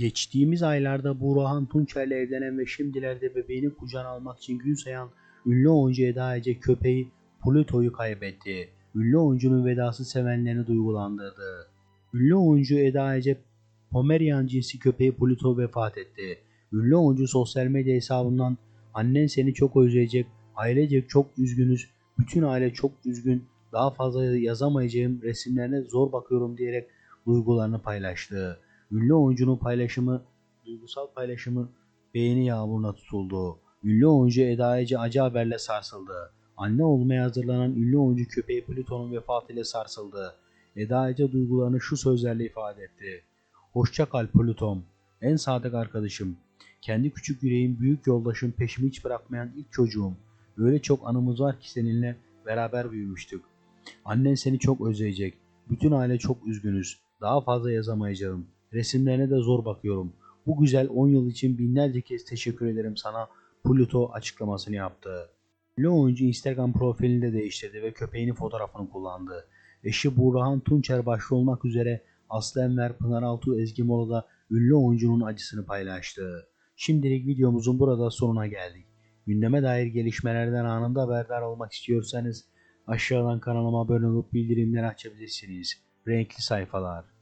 Geçtiğimiz aylarda Burhan Tunçer'le evlenen ve şimdilerde bebeğini kucağına almak için gün sayan ünlü oyuncu Eda Ece köpeği Pluto'yu kaybetti. Ünlü oyuncunun vedası sevenlerini duygulandırdı. Ünlü oyuncu Eda Ece Pomerian cinsi köpeği Pluto vefat etti. Ünlü oyuncu sosyal medya hesabından annen seni çok özleyecek, ailecek çok üzgünüz, bütün aile çok üzgün, daha fazla yazamayacağım resimlerine zor bakıyorum diyerek duygularını paylaştı. Ünlü oyuncunun paylaşımı, duygusal paylaşımı beğeni yağmuruna tutuldu. Ünlü oyuncu Eda Ece acı haberle sarsıldı. Anne olmaya hazırlanan ünlü oyuncu köpeği Pluto'nun vefatıyla sarsıldı. Eda Ece duygularını şu sözlerle ifade etti. Hoşça kal Plutom, en sadık arkadaşım. Kendi küçük yüreğim, büyük yoldaşım, peşimi hiç bırakmayan ilk çocuğum. Öyle çok anımız var ki seninle beraber büyümüştük. Annen seni çok özleyecek. Bütün aile çok üzgünüz. Daha fazla yazamayacağım. Resimlerine de zor bakıyorum. Bu güzel 10 yıl için binlerce kez teşekkür ederim sana. Pluto açıklamasını yaptı. Ünlü oyuncu Instagram profilini de değiştirdi ve köpeğinin fotoğrafını kullandı. Eşi Burhan Tunçer başta olmak üzere Aslı Enver, Pınar Altuğ, Ezgi Mola da ünlü oyuncunun acısını paylaştı. Şimdilik videomuzun burada sonuna geldik. Gündeme dair gelişmelerden anında haberdar olmak istiyorsanız aşağıdan kanalıma abone olup bildirimleri açabilirsiniz. Renkli sayfalar.